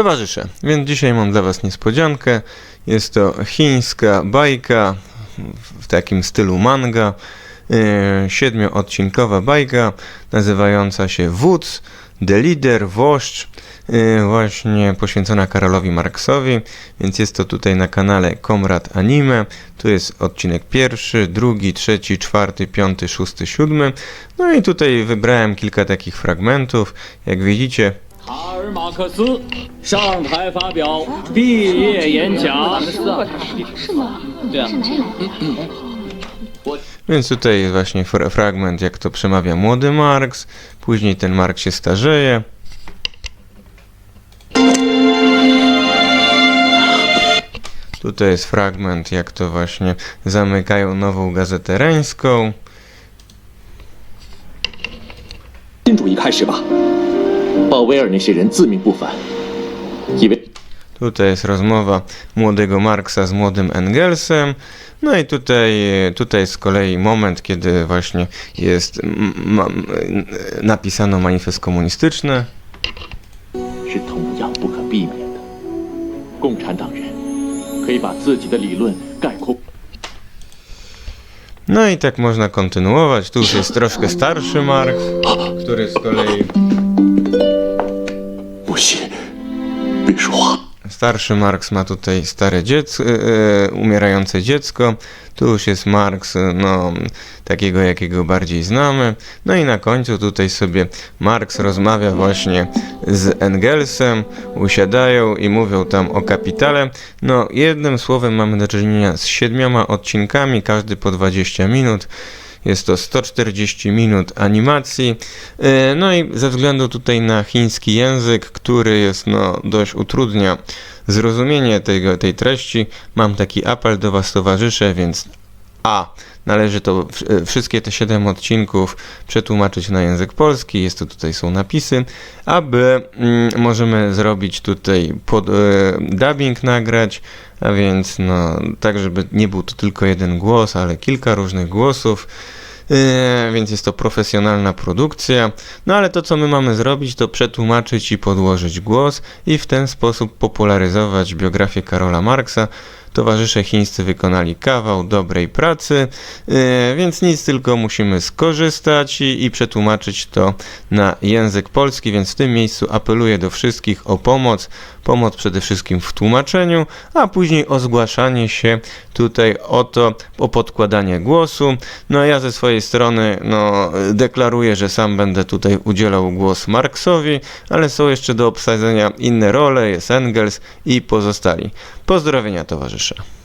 Towarzysze, więc dzisiaj mam dla Was niespodziankę. Jest to chińska bajka w takim stylu manga. Yy, Siedmioodcinkowa bajka nazywająca się Wódz, The Leader, Włoszcz, yy, właśnie poświęcona Karolowi Marksowi, więc jest to tutaj na kanale Komrad Anime. Tu jest odcinek pierwszy, drugi, trzeci, czwarty, piąty, szósty, siódmy. No i tutaj wybrałem kilka takich fragmentów. Jak widzicie, 卡尔马克思上台发表毕业演讲。是吗？对啊是哪有？ Więc tutaj jest właśnie fra- fragment, jak to przemawia młody Marx. Później ten Marx się starzeje. Tutaj jest fragment, jak to właśnie zamykają nową gazetę reńską. 新主义开始吧。 鲍威尔那些人自命不凡，以为 Tutaj jest rozmowa młodego Marksa z młodym Engelsem. No i tutaj, tutaj z kolei moment, kiedy właśnie jest m- ma, m- napisano manifest komunistyczny. 是同样不可避免的。共产党人可以把自己的理论概括。 No i tak można kontynuować. Tu już jest troszkę starszy Marx, który z kolei wyszła. Starszy Marx ma tutaj stare dziecko, y, y, umierające dziecko. Tu już jest Marx, y, no, takiego jakiego bardziej znamy. No i na końcu tutaj sobie Marx rozmawia właśnie z Engelsem, usiadają i mówią tam o kapitale. No, jednym słowem mamy do czynienia z siedmioma odcinkami, każdy po 20 minut. Jest to 140 minut animacji. E, No i ze względu tutaj na chiński język, który jest no, dość utrudnia zrozumienie tego, tej treści, mam taki apel do Was towarzysze, więc a. Należy to w- wszystkie te 7 odcinków przetłumaczyć na język polski. Jest to tutaj są napisy, aby mm, możemy zrobić tutaj pod, e, dubbing nagrać, a więc no tak, żeby nie był to tylko jeden głos, ale kilka różnych głosów. Yy, więc jest to profesjonalna produkcja. No ale to, co my mamy zrobić, to przetłumaczyć i podłożyć głos i w ten sposób popularyzować biografię Karola Marksa. Towarzysze chińscy wykonali kawał dobrej pracy, yy, więc nic, tylko musimy skorzystać i, i przetłumaczyć to na język polski, więc w tym miejscu apeluję do wszystkich o pomoc. Pomoc przede wszystkim w tłumaczeniu, a później o zgłaszanie się tutaj o to, o podkładanie głosu. No ja ze swojej strony no, deklaruję, że sam będę tutaj udzielał głos Marksowi, ale są jeszcze do obsadzenia inne role, jest Engels i pozostali. Pozdrowienia towarzysze. дальше.